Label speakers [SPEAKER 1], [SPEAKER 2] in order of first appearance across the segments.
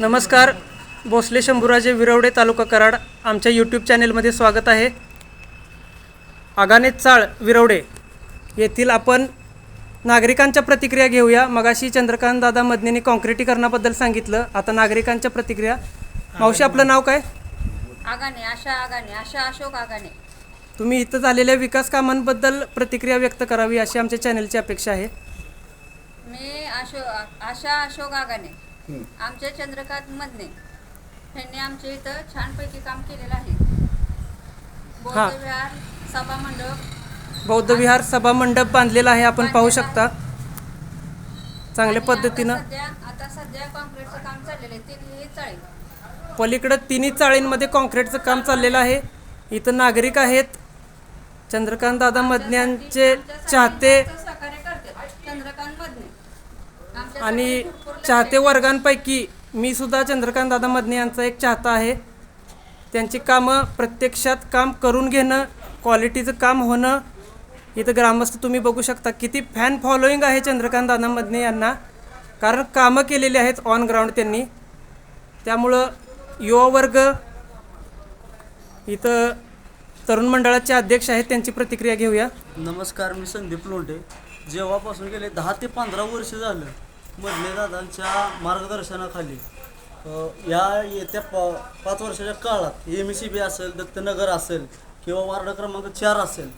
[SPEAKER 1] नमस्कार भोसले शंभूराजे विरवडे तालुका कराड आमच्या यूट्यूब चॅनेलमध्ये स्वागत आहे. आगाने चाळ विरवडे येथील आपण नागरिकांच्या प्रतिक्रिया घेऊया. मगाशी चंद्रकांत दादा मदनेनी काँक्रिटीकरणाबद्दल सांगितलं. आता नागरिकांच्या प्रतिक्रिया. मावशी आपलं नाव काय?
[SPEAKER 2] आगाने आशा आगाने आशा अशोक आगाने.
[SPEAKER 1] तुम्ही इथं झालेल्या विकास कामांबद्दल प्रतिक्रिया व्यक्त करावी अशी आमच्या चॅनलची अपेक्षा आहे.
[SPEAKER 2] मी अशो आशा अशोक आगाने. आमचे चंद्रकांत मधने. यांनी आमच्या इथं छानपैकी काम केलेलं आहे. बौद्ध
[SPEAKER 1] हा.
[SPEAKER 2] विहार सभा मंडप.
[SPEAKER 1] बौद्ध विहार सभा मंडप बांधलेला आहे आपण पाहू शकता. चांगल्या
[SPEAKER 2] आणि आता
[SPEAKER 1] पद्धतीनं.
[SPEAKER 2] सध्या आता सध्या कॉन्क्रीटचं काम चाललेलं आहे. तिन्ही चाळी.
[SPEAKER 1] पलीकडं तिन्ही चाळींमध्ये कॉन्क्रीटचं काम चाललेलं आहे. इथं नागरिक आहेत. चंद्रकांत दादा मदन्यांचे चाहते
[SPEAKER 2] सहकार्य करते चंद्रकांत मधने आमच्या
[SPEAKER 1] आणि चाहते वर्गांपैकी मी सुद्धा चंद्रकांत दादा मदने यांचा एक चाहता आहे. त्यांची कामं प्रत्यक्षात काम करून घेणं क्वालिटीचं काम होणं इथं ग्रामस्थ तुम्ही बघू शकता किती फॅन फॉलोईंग आहे चंद्रकांत दादा मदने यांना. कारण कामं केलेली आहेत ऑन ग्राउंड त्यांनी. त्यामुळं युवा वर्ग इथं तरुण मंडळाचे अध्यक्ष आहेत त्यांची प्रतिक्रिया घेऊया.
[SPEAKER 3] नमस्कार मी संदीप लोंढे. जेव्हापासून गेले दहा ते पंधरा वर्ष झालं दादांच्या मार्गदर्शनाखाली या येत्या प पाच वर्षाच्या काळात एम सी बी असेल दत्तनगर असेल किंवा वार्ड क्रमांक चार असेल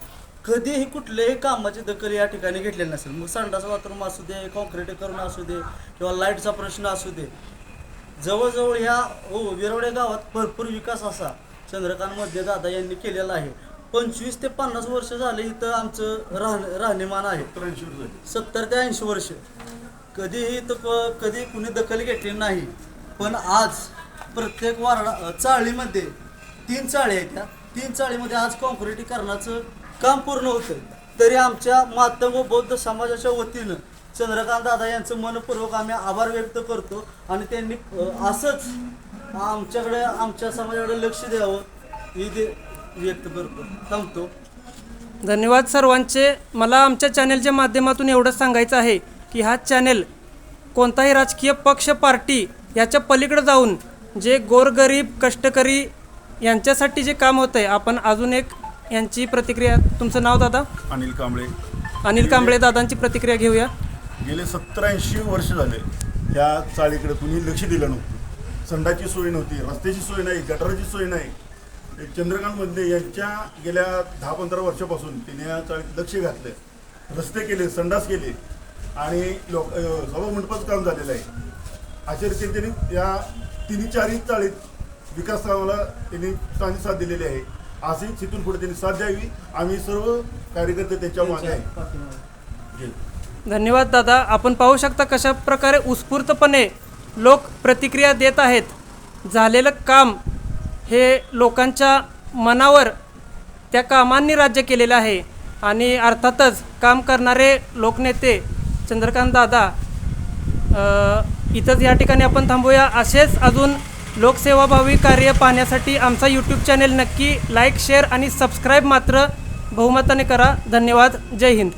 [SPEAKER 3] कधीही कुठल्याही कामाची दखल या ठिकाणी घेतलेली नसेल. मग संडास बाथरूम असू दे कॉन्क्रिटीकरण असू दे किंवा लाईटचा प्रश्न असू दे जवळजवळ ह्या हो विरवडे गावात भरपूर विकास असा चंद्रकांत मध्ये दादा यांनी केलेला आहे. पंचवीस ते पन्नास वर्ष झाले इथं आमचं राहण राहणीमान आहे. सत्तर ते ऐंशी वर्ष. कधीही तर क- कधी कुणी दखल घेतली नाही. पण आज प्रत्येक वारडा चाळीमध्ये तीन चाळी आहेत त्या तीन चाळीमध्ये आज कॉन्क्रिटीकरणाचं काम पूर्ण होतं तरी आमच्या मातंग व बौद्ध समाजाच्या वतीनं चंद्रकांत दादा यांचं मनपूर्वक आम्ही आभार व्यक्त करतो आणि त्यांनी असंच आमच्याकडे आमच्या समाजाकडे लक्ष द्यावं ही दे व्यक्त करतो थांबतो.
[SPEAKER 1] धन्यवाद सर्वांचे. मला आमच्या चॅनलच्या माध्यमातून एवढंच सांगायचं आहे की हा चॅनेल कोणताही राजकीय पक्ष पार्टी याच्या पलीकडे जाऊन जे गोरगरीब कष्टकरी यांच्यासाठी जे काम होतं आहे आपण अजून एक यांची प्रतिक्रिया तुमचं नाव दादा?
[SPEAKER 4] अनिल कांबळे.
[SPEAKER 1] अनिल कांबळे दादांची प्रतिक्रिया घेऊया.
[SPEAKER 4] गेले सत्तर ऐंशी वर्ष झाले. ह्या चाळीकडे कुणी लक्ष दिलं नव्हतं. संडाची सोय नव्हती रस्त्याची सोय नाही गटाराची सोय नाही. चंद्रकांत मध्ये यांच्या गेल्या दहा पंधरा वर्षापासून तिने या चाळीत लक्ष घातलं. रस्ते केले संडास केले. आणि लोक मंडपाचं काम झालेलं आहे. अशा त्यांनी या तिन्ही चारही चाळीत विकास कामाला त्यांनी चांगली साथ दिलेली आहे. अशी तिथून पुढे त्यांनी साथ द्यावी. आम्ही सर्व कार्यकर्ते त्यांच्या मागे आहे.
[SPEAKER 1] धन्यवाद दादा. आपण पाहू शकता कशा प्रकारे उत्स्फूर्तपणे लोक प्रतिक्रिया देत आहेत. झालेलं काम हे लोकांच्या मनावर त्या कामांनी राज्य केलेलं आहे. आणि अर्थातच काम करणारे लोकनेते चंद्रकांत दादा इथंच या ठिकाणी आपण थांबूया. असेच अजून लोकसेवाभावी कार्य पाहण्यासाठी आमचा यूट्यूब चॅनेल नक्की लाईक शेअर आणि सबस्क्राईब मात्र बहुमताने करा. धन्यवाद. जय हिंद.